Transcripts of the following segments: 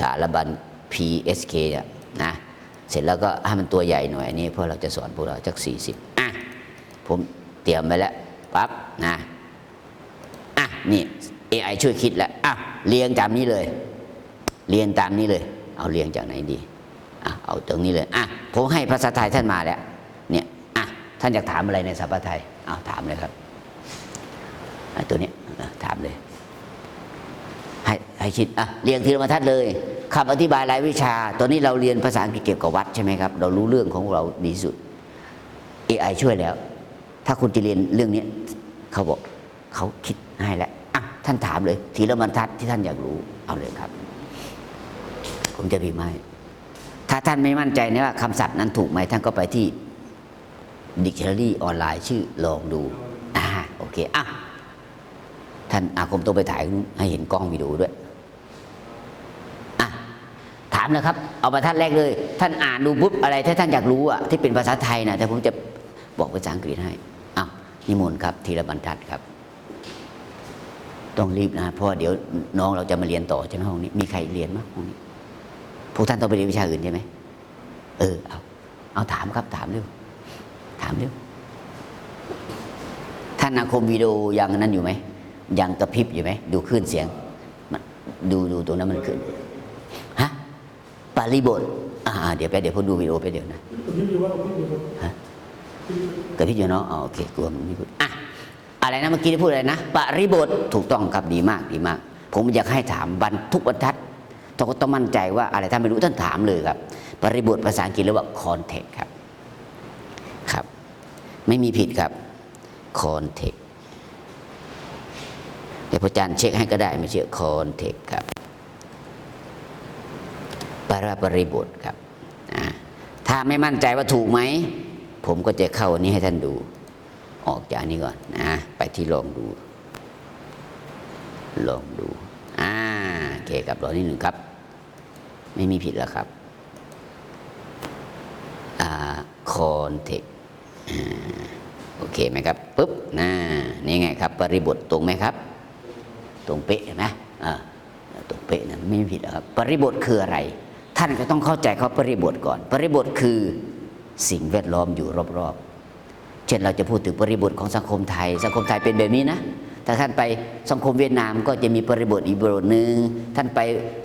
สารบัญ PSK เนี่ยนะเสร็จแล้วก็ให้มันตัวใหญ่หน่อยอันนี้เพราะเราจะสอนพวกเราจัก40อะผมเตรียมไว้แล้วปั๊บนะอะนี่ AI ช่วยคิดแล้วอะเรียงตามนี้เลย เรียงตามนี้เลย เอาเรียงจากไหนดีอะเอาตรงนี้เลยอะผมให้ภาษาไทยท่านมาแล้วเนี่ยอะท่านอยากถามอะไรในภาษาไทยเอาถามเลยครับอะตัวนี้ถามเลย ให้ให้คิดอะเรียงทีละบรรทัดเลยคำอธิบายรายวิชา ตอนนี้เราเรียนภาษาอังกฤษเกี่ยวกับวัดใช่ไหมครับ เรารู้เรื่องของเราดีสุด AI ช่วยแล้ว ถ้าคุณจะเรียนเรื่องนี้เขาบอกเขาคิดให้แล้วอะท่านถามเลย ทีละบรรทัดที่ท่านอยากรู้เอาเลยครับ ผมจะพิมพ์ให้ถ้าท่านไม่มั่นใจนะว่าคำศัพท์นั้นถูกไหมท่านก็ไปที่ Dictionary ออนไลน์ชื่อลองดูอ่าโอเคอะ ท่านอาคมต้องไปถ่ายให้เห็นกล้องวิดีโอด้วยอะถามนะครับ เอาบรรทัดแรกเลย ท่านอ่านดูปุ๊บอะไรถ้าท่านอยากรู้อะที่เป็นภาษาไทยนะแต่ผมจะบอกภาษาอังกฤษให้อ้าวนิมนต์ครับ ทีละบรรทัดครับ ต้องรีบนะเพราะเดี๋ยวน้องเราจะมาเรียนต่อใช่ไหมห้องนี้มีใครเรียนมั้ยห้องนี้พวกท่านต้องไปเรียนวิชาอื่นใช่ไหมเออเอาเอาถามครับถามเร็วถามเร็วท่านอาคมวิดีโอยังนั้นอยู่ไหม ยังกระพริบอยู่ไหมดูคลื่นเสียงดูดูตรงนั้นมันขึ้นฮะปาริบทอ่าเดี๋ยวไปเดี๋ยวผมดูวิดีโอไปเดี๋ยวนะฮะกระพริบอยู่เนาะโอเคกลัวมันไม่พูดอะอะไรนะเมื่อกี้ที่พูดอะไรนะปริบทถูกต้องครับดีมากดีมาก ผมอยากให้ถามบรรทุกบรรทัดต้องต้องมั่นใจว่าอะไรท่านไม่รู้ท่านถามเลยครับปริบทภาษาอังกฤษเรียกว่า context ครับครับ ไม่มีผิดครับ context เดี๋ยว พระอาจารย์เช็คให้ก็ได้ไม่เชื่อ context ครับปราปริบทครับถ้าไม่มั่นใจว่าถูกไหม ผมก็จะเข้าอันนี้ให้ท่านดู ออกจากนี้ก่อนนะไปที่ลองดู ลองดูอ่าโอเคครับรอนิดหนึ่งครับ ไม่มีผิดแล้วครับอ่า context อ่าโอเคไหมครับปุ๊บน่านี่ไงครับ ปริบทตรงไหมครับ ตรงเป๊ะเห็นไหมตรงเป๊ะนะไม่ผิดครับปริบทคืออะไร ท่านก็ต้องเข้าใจเขาปริบทก่อน ปริบทคือสิ่งแวดล้อมอยู่รอบๆ เช่นเราจะพูดถึงปริบทของสังคมไทย สังคมไทยเป็นแบบนี้นะถ้าท่านไปสังคมเวียดนามก็จะมีบริบทอีกบริบทหนึ่งท่านไป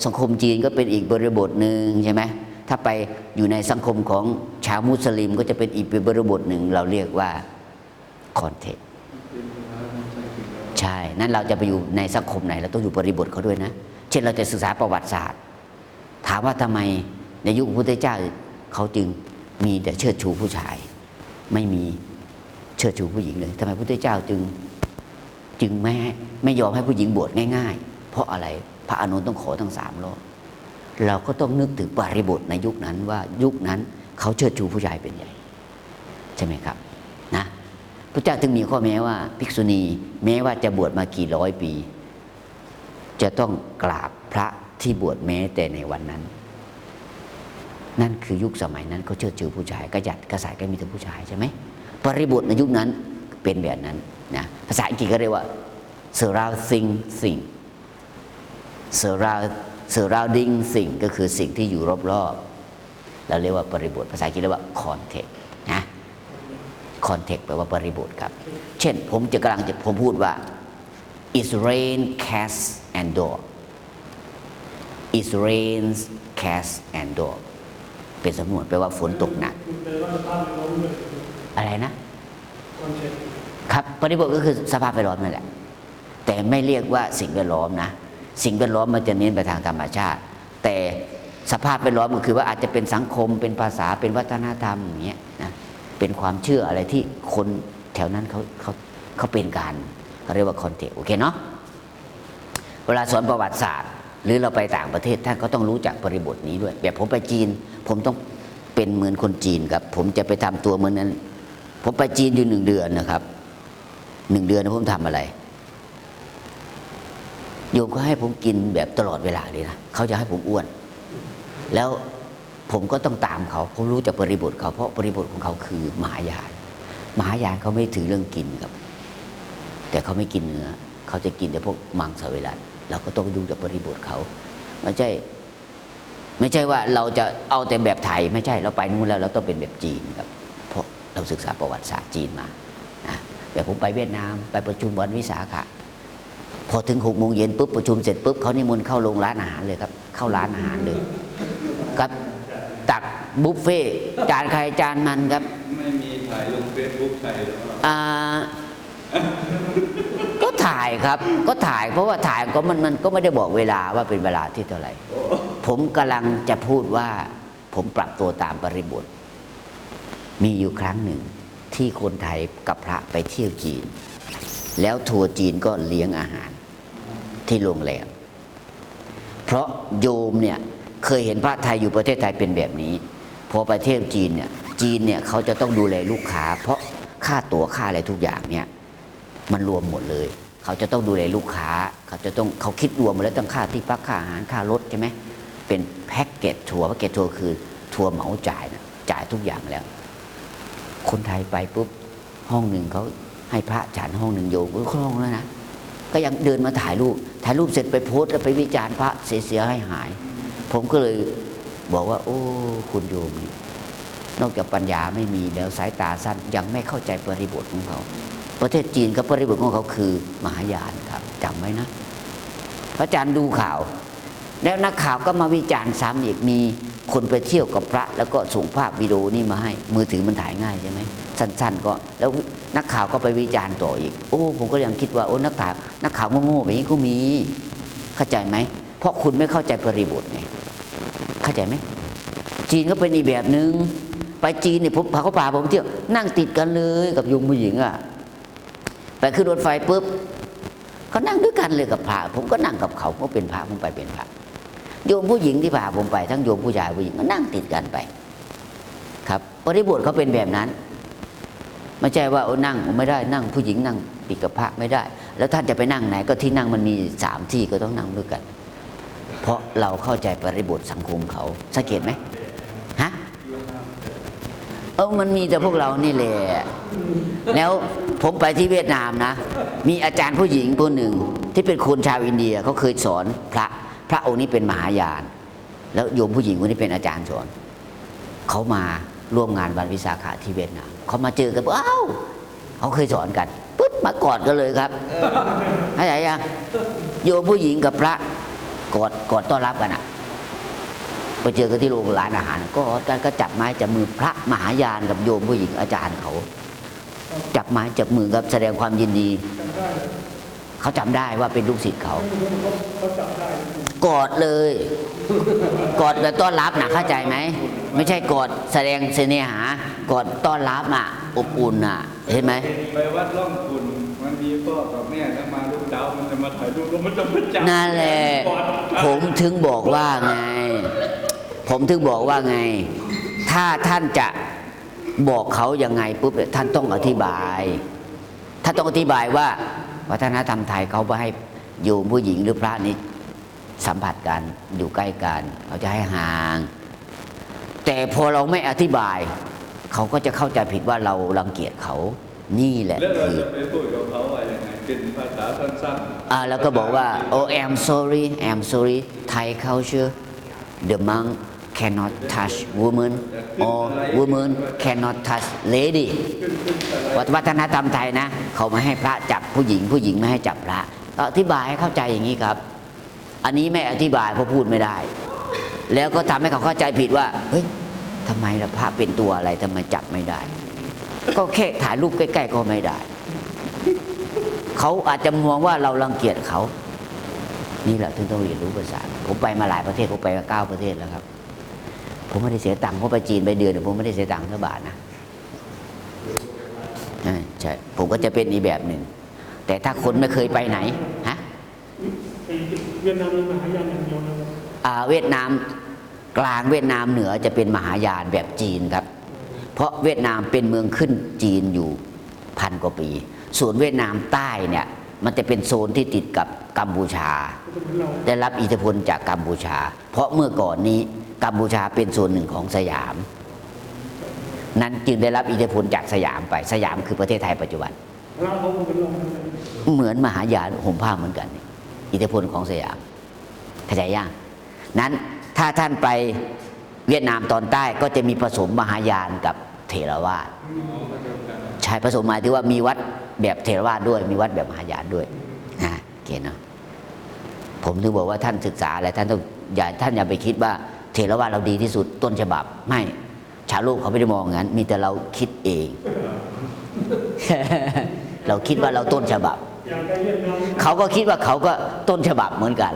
สังคมจีนก็เป็นอีกบริบทหนึ่งใช่ไหมถ้าไปอยู่ในสังคมของชาวมุสลิมก็จะเป็นอีกบริบทหนึ่งเราเรียกว่าคอนเทก ใช่ นั่นเราจะไปอยู่ในสังคมไหนเราต้องอยู่บริบทเขาด้วยนะ เช่นเราจะศึกษาประวัติศาสตร์ ถามว่าทำไมในยุคพระพุทธเจ้าเขาจึงมีแต่เชิดชูผู้ชาย ไม่มีเชิดชูผู้หญิงเลยทำไมพระพุทธเจ้าจึงจึงไม่ให้ไม่ยอมให้ผู้หญิงบวชง่าย ๆ เพราะอะไรพระอานนต้องขอทั้งสามรอบเราก็ต้องนึกถึงบริบทในยุคนั้นว่ายุคนั้นเขาเชิดชูผู้ชายเป็นใหญ่ ใช่ไหมครับ พระเจ้าจึงมีข้อแม้ว่า ภิกษุณีแม้ว่าจะบวชมากี่ร้อยปี จะต้องกราบพระที่บวชแม้แต่ในวันนั้น นั่นคือยุคสมัยนั้นเขาเชิดชูผู้ชายกริย์กษัตริย์ก็มีแต่ผู้ชายใช่ไหมปริบทในยุคนั้นเป็นแบบนั้นนะภาษาอังกฤษก็เรียกว่า surrounding thing surround surrounding thing ก็คือสิ่งที่อยู่รอบๆเราเรียกว่าปริบทภาษาอังกฤษเรียกว่า context นะ context แปลว่าปริบทครับ เช่นผมจะกำลังจะผมพูดว่า it's rain cats and dog it's rains cats and dog เป็นสำนวนแปลว่าฝนตกหนักคุณแปลว่าสภาพแวดล้อมเลยอะไรนะคอนเซ็ปต์ครับปริบทก็คือสภาพแวดล้อมนั่นแหละ แต่ไม่เรียกว่าสิ่งแวดล้อมนะ สิ่งแวดล้อมมันจะเน้นไปทางธรรมชาติ แต่สภาพแวดล้อมก็คือว่าอาจจะเป็นสังคมเป็นภาษาเป็นวัฒนธรรมอย่างเงี้ยนะ เป็นความเชื่ออะไรที่คนแถวนั้นเขาเขาเขาเป็นการเขาเรียกว่าคอนเทกต์โอเคเนาะเวลาสอนประวัติศาสตร์ หรือเราไปต่างประเทศท่านก็ต้องรู้จักบริบทนี้ด้วย แบบผมไปจีน ผมต้องเป็นเหมือนคนจีนครับ ผมจะไปทำตัวเหมือนนั้น ผมไปจีนอยู่หนึ่งเดือนนะครับหนึ่งเดือนนะผมทำอะไรโยมก็ให้ผมกินแบบตลอดเวลาเลยนะเขาจะให้ผมอ้วน แล้ว ผมก็ต้องตามเขาผมรู้จากบริบทเขาเพราะบริบทของเขาคือมหายานมหายานเขาไม่ถือเรื่องกินครับ แต่เขาไม่กินเนื้อ เขาจะกินแต่พวกมังสวิรัตเราก็ต้องดูจากบริบทเขาไม่ใช่ ไม่ใช่ว่าเราจะเอาแต่แบบไทย ไม่ใช่เราไปนู่นแล้ว เราต้องเป็นแบบจีนครับเพราะเราศึกษาประวัติศาสตร์จีนมานะแบบผมไปเวียดนามไปประชุมวันวิสาขะพอถึงหกโมงเย็นปุ๊บประชุมเสร็จปุ๊บเขานิมนต์เข้าโรงร้านอาหารเลยครับ เข้าร้านอาหารเลยครับ บุฟเฟ่ต์จานใครจานมันครับ ไม่มีถ่ายลงเฟซบุ๊กใส่หรออ่าก็ถ่ายครับ ก็ถ่ายเพราะว่าถ่ายก็มันมันก็ไม่ได้บอกเวลาว่าเป็นเวลาที่เท่าไหร่ ผมกำลังจะพูดว่า ผมปรับตัวตามบริบท มีอยู่ครั้งหนึ่งที่คนไทยกับพระไปเที่ยวจีน แล้วทัวร์จีนก็เลี้ยงอาหารที่โรงแรมเพราะโยมเนี่ยเคยเห็นพระไทยอยู่ประเทศไทยเป็นแบบนี้ พอไปเที่ยวจีนเนี่ยจีนเนี่ยเขาจะต้องดูแลลูกค้า เพราะค่าตั๋วค่าอะไรทุกอย่างเนี่ยมันรวมหมดเลย เขาจะต้องดูแลลูกค้า เขาจะต้องเขาคิดรวมหมดแล้วต้องค่าที่พักค่าอาหารค่ารถใช่ไหมเป็นแพ็กเกจทัวร์แพ็กเกจทัวร์คือทัวร์เหมาจ่ายนะจ่ายทุกอย่างแล้ว คนไทยไปปุ๊บห้องหนึ่งเขาให้พระฉันห้องหนึ่งโยมก็ห้องแล้วนะก็ยังเดินมาถ่ายรูปถ่ายรูปเสร็จไปโพสต์แล้วไปวิจารณ์พระเสียๆให้หาย ผมก็เลย บอกว่า โอ้ คุณโยมนอกจากปัญญาไม่มีแล้วสายตาสั้นยังไม่เข้าใจบริบทของเขา ประเทศจีนกับบริบทของเขาคือ มหายานครับจำไว้นะพระอาจารย์ดูข่าว แล้วนักข่าวก็มาวิจารณ์ซ้ำอีกมีคนไปเที่ยวกับพระ แล้วก็ส่งภาพวิดีโอนี่มาให้ มือถือมันถ่ายง่ายใช่ไหมสั้น ๆ ก็แล้วนักข่าวก็ไปวิจารณ์ต่ออีก โอ้ ผมก็ยังคิดว่าโอ้นักข่าวนักข่าวโง่ๆแบบนี้ก็มีเข้าใจไหมเพราะคุณไม่เข้าใจบริบทไง ใจไหมจีนก็เป็นอีกแบบหนึง่งไปจีนเนี่ยผมพาเขาพาผมเที่ยวนั่งติดกันเลยกับโยมผู้หญิงอะไปขึ้นรถไฟปุ๊บเขานั่งด้วยกันเลยกับพระผมก็นั่งกับเขาก็เป็นพระผมไปเป็นพระโยมผู้หญิงที่พาผมไปทั้งโยมผู้ชายผู้หญิงก็นั่งติดกันไป ครับบริบทเขาเป็นแบบนั้นไม่ใช่ว่าโอ้นั่งไม่ได้นั่งผู้หญิงนั่งติดกับพระไม่ได้ แล้วท่านจะไปนั่งไหนก็ที่นั่งมันมีสามที่ก็ต้องนั่งด้วยกัน เพราะเราเข้าใจบริบทสังคมเขาสังเกตไหมฮะเออมันมีแต่พวกเรานี่แหละแล้วผมไปที่เวียดนามนะ มีอาจารย์ผู้หญิงคนหนึ่ง ที่เป็นคนชาวอินเดียเขาเคยสอนพระพระองค์นี้เป็นมหายาน แล้วโยมผู้หญิงคนนี้เป็นอาจารย์สอนเขามาร่วมงานวันวิสาขะที่เวียดนามเขามาเจอกันปุ๊บอ้าวเขาเคยสอนกันปุ๊บมากอดกันเลยครับเข้าใจยังโยมผู้หญิงกับพระ กอดกอดต้อนรับกันอะไปเจอกันที่โรงร้านอาหาร ก็การกันก็จับไม้จับมือพระมหายานกับโยมผู้หญิงอาจารย์เขา จับไม้จับมือครับแสดงความยินดี เขาจำได้ว่าเป็นลูกศิษย์เขากอดเลย กอดแบบต้อนรับนะเข้าใจไหม ไม่ใช่กอดแสดงเสน่หากอดต้อนรับอะอบอุ่นอะ เห็นไหมไปวัดร่องคุณมันมีพ่อกับแม่แล้วมาลูกเต้ามันจะมาถ่ายรูปแล้วมันจะมาจับนั่นแหละผมถึงบอกว่าไง ผมถึงบอกว่าไง ถ้าท่านจะบอกเขายังไงปุ๊บเนี่ยท่านต้องอธิบายท่านต้องอธิบายว่า วัฒนธรรมไทยเขาไม่ให้โยมผู้หญิงหรือพระนี่สัมผัสกันอยู่ใกล้กันเขาจะให้ห่าง แต่พอเราไม่อธิบาย เขาก็จะเข้าใจผิดว่าเรารังเกียจเขานี่แหละแล้วเราคือจะไปพูดกับเขาว่ายังไงเป็นภาษาสั้นๆอ่าแล้วก็บอกว่า oh I'm sorry I'm sorry Thai culture the monk cannot touch woman or woman cannot touch lady วัฒนธรรมไทยนะ เขาไม่ให้พระจับผู้หญิง ผู้หญิงไม่ให้จับพระก็อธิบายให้เข้าใจอย่างนี้ครับ อันนี้ไม่อธิบายเพราะพูดไม่ได้ แล้วก็ทำให้เขาเข้าใจผิดว่าเฮ้ย ทำไมล่ะพระเป็นตัวอะไรทำไมจับไม่ได้ ก็แค่ถ่ายรูปใกล้ๆก็ไม่ได้ เขาอาจจะมองว่าเรารังเกียจเขา นี่แหละถึงต้องเรียนรู้ภาษา ผมไปมาหลายประเทศผมไปมาเก้าประเทศแล้วครับ ผมไม่ได้เสียตังค์ผมไปจีนไปเดือนเดียวผมไม่ได้เสียตังค์สักบาทนะใช่ใช่ผมก็จะเป็นอีกแบบหนึ่งแต่ถ้าคนไม่เคยไปไหนฮะไอ้เวียดนามมีมหายานอย่างเดียวนะครับอ่าเวียดนาม กลางเวียดนามเหนือจะเป็นมหายานแบบจีนครับ เพราะเวียดนามเป็นเมืองขึ้นจีนอยู่พันกว่าปี ส่วนเวียดนามใต้เนี่ยมันจะเป็นโซนที่ติดกับกัมพูชาก็เป็นเหมือนเราได้รับอิทธิพลจากกัมพูชา เพราะเมื่อก่อนนี้กัมพูชาเป็นส่วนหนึ่งของสยาม นั้นจึงได้รับอิทธิพลจากสยามไปสยามคือประเทศไทยปัจจุบันเหมือนมหายานห่มผ้าเหมือนกัน อิทธิพลของสยามเข้าใจยังนั้น ถ้าท่านไปเวียดนามตอนใต้ก็จะมีผสมมหายานกับเถรวาทใช่ผสมหมายถึงว่ามีวัดแบบเทรวาสด้วย มีวัดแบบมหายานด้วยนะโอเคเนาะผมถึงบอกว่าท่านศึกษาอะไรท่านต้องอย่าท่านอย่าไปคิดว่าเทรวาสเราดีที่สุดต้นฉบับ ไม่ชาวโลกเขาไม่ได้มองงั้น มีแต่เราคิดเอง เราคิดว่าเราต้นฉบับ เขาก็คิดว่าเขาก็ต้นฉบับเหมือนกัน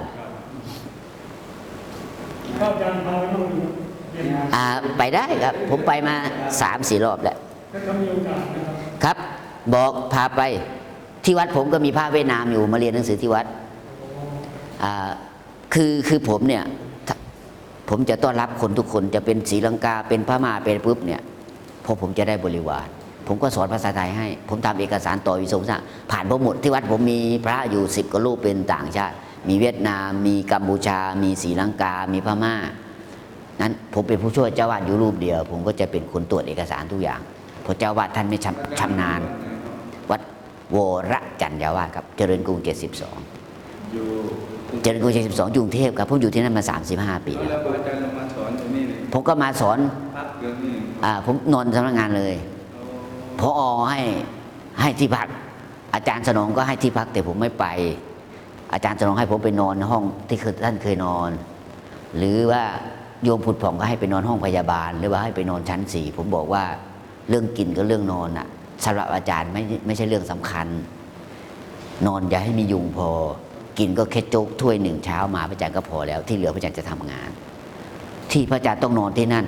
อ่าไปได้ครับ ผมไปมาสามสี่รอบแล้วถ้าเขามีโอกาสนะครับครับ บอกพาไปที่วัดผมก็มีพระเวียดนามอยู่มาเรียนหนังสือที่วัดอ่าคือคือผมเนี่ยถ้าผมจะต้อนรับคนทุกคนจะเป็นศรีลังกาเป็นพม่าเป็นปุ๊บเนี่ยพอผมจะได้บริวาร ผมก็สอนภาษาไทยให้ ผมทำเอกสารต่อวิศวะผ่านผมหมดที่วัดผมมีพระอยู่สิบกว่ารูปเป็นต่างชาติ มีเวียดนาม มีกัมพูชา มีศรีลังกา มีพม่า นั้นผมเป็นผู้ช่วยเจ้าวาดอยู่รูปเดียว ผมก็จะเป็นคนตรวจเอกสารทุกอย่างเพราะเจ้าวาดท่านไม่ชำชำนาญ วัดวรจันยาวาสครับ เจริญกรุง 72อยู่เจริญกรุง 72อยู่กรุงเทพครับผมอยู่ที่นั่นมา 35 ปีแล้วแล้วอาจารย์เรามาสอนอยู่นี่เลยผมก็มาสอนพักอยู่นี่อาผมนอนสำนักงานเลยพอให้ให้ที่พัก อาจารย์สนองก็ให้ที่พักแต่ผมไม่ไป อาจารย์สนองให้ผมไปนอนห้องที่คท่านเคยนอน หรือว่าโยมผุดผ่องก็ให้ไปนอนห้องพยาบาล หรือว่าให้ไปนอนชั้นสี่ผมบอกว่าเรื่องกินกับเรื่องนอนอะสำหรับอาจารย์ไม่ไม่ใช่เรื่องสำคัญ นอนอย่าให้มียุงพอ กินก็แค่โจ๊กถ้วยหนึ่งเช้ามาพระอาจารย์ก็พอแล้ว ที่เหลือพระอาจารย์จะทำงาน ที่พระอาจารย์ต้องนอนที่นั่น